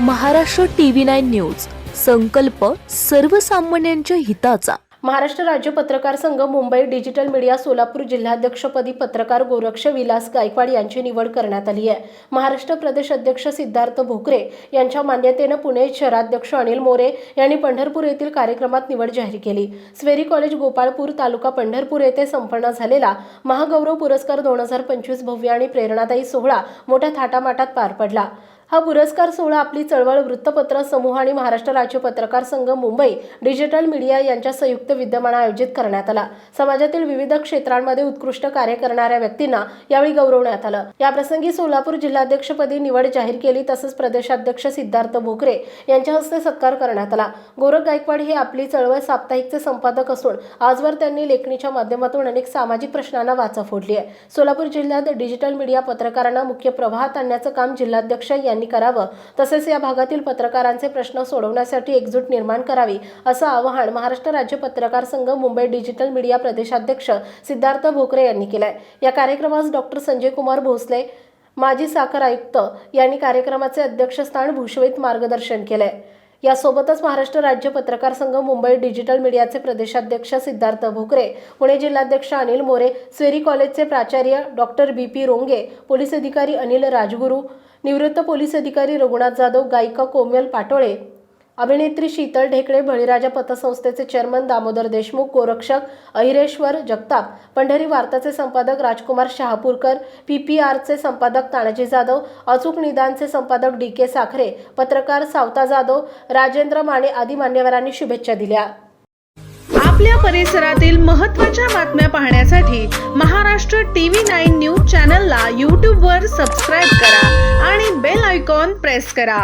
Maharashtra TV nine news. संकल्प सर्वसामान्यांच्या हिताचा. महाराष्ट्र राज्य पत्रकार संघ मुंबई डिजिटल मीडिया सोलापूर जिल्हाध्यक्षपदी पत्रकार गोरक्ष विलास गायकवाड यांची निवड करण्यात आली आहे. महाराष्ट्र प्रदेश अध्यक्ष सिद्धार्थ भोकरे यांच्या मान्यतेनं पुणे शहराध्यक्ष अनिल मोरे यांनी पंढरपूर येथील कार्यक्रमात निवड जाहीर केली. स्वेरी कॉलेज गोपाळपूर तालुका पंढरपूर येथे संपन्न झालेला महागौरव पुरस्कार दोन हजार पंचवीस भव्य आणि प्रेरणादायी सोहळा मोठ्या थाटामाटात पार पडला. हा पुरस्कार सोहळा आपली चळवळ वृत्तपत्र समूह आणि महाराष्ट्र राज्य पत्रकार संघ मुंबई डिजिटल मीडिया यांच्या संयुक्त विद्यमानं आयोजित करण्यात आला. समाजातील विविध क्षेत्रांमध्ये उत्कृष्ट कार्य करणाऱ्या व्यक्तींना यावेळी गौरवण्यात आलं. याप्रसंगी सोलापूर जिल्हाध्यक्षपदी निवड जाहीर केली तसंच प्रदेशाध्यक्ष सिद्धार्थ भोकरे यांच्या हस्ते सत्कार करण्यात आला. गोरख गायकवाड हे आपली चळवळ साप्ताहिकचे संपादक असून आजवर त्यांनी लेखणीच्या माध्यमातून अनेक सामाजिक प्रश्नांना वाचा फोडली आहे. सोलापूर जिल्ह्यात डिजिटल मीडिया पत्रकारांना मुख्य प्रवाहात आणण्याचं काम जिल्हाध्यक्ष यांनी करावं. तसेच या भागातील पत्रकारांचे प्रश्न सोडवण्यासाठी एकजूट निर्माण करावी असं आवाहन महाराष्ट्र राज्य पत्रकार संघ मुंबई डिजिटल मीडिया प्रदेशाध्यक्ष सिद्धार्थ भोकरे यांनी केलंय. या कार्यक्रमास डॉक्टर संजय कुमार भोसले माजी साखर आयुक्त यांनी कार्यक्रमाचे अध्यक्षस्थान भूषवित मार्गदर्शन केलंय. यासोबतच महाराष्ट्र राज्य पत्रकार संघ मुंबई डिजिटल मीडियाचे प्रदेशाध्यक्ष सिद्धार्थ भोकरे पुणे जिल्हाध्यक्ष अनिल मोरे स्वेरी कॉलेजचे प्राचार्य doctor B P Ronge police अधिकारी अनिल राजगुरू निवृत्त पोलीस अधिकारी रघुनाथ जाधव गायिका कोमल पाटोळे अभिनेत्री शीतल ढेकळे बळीराजा पतसंस्थेचे चेअरमन दामोदर देशमुख गोरक्षक अहिरेश्वर जगताप पंढरी वार्ताचे संपादक राजकुमार शहापूरकर पी पी आरचे संपादक तानाजी जाधव अचूक निदानचे संपादक डी के साखरे पत्रकार सावता जाधव राजेंद्र माने आदी मान्यवरांनी शुभेच्छा दिल्या. आपल्या परिसरातील महत्त्वाच्या बातम्या पाहण्यासाठी महाराष्ट्र टीव्ही नाईन न्यूज चॅनलला यूट्यूबवर सबस्क्राईब करा आणि बेल आयकॉन प्रेस करा.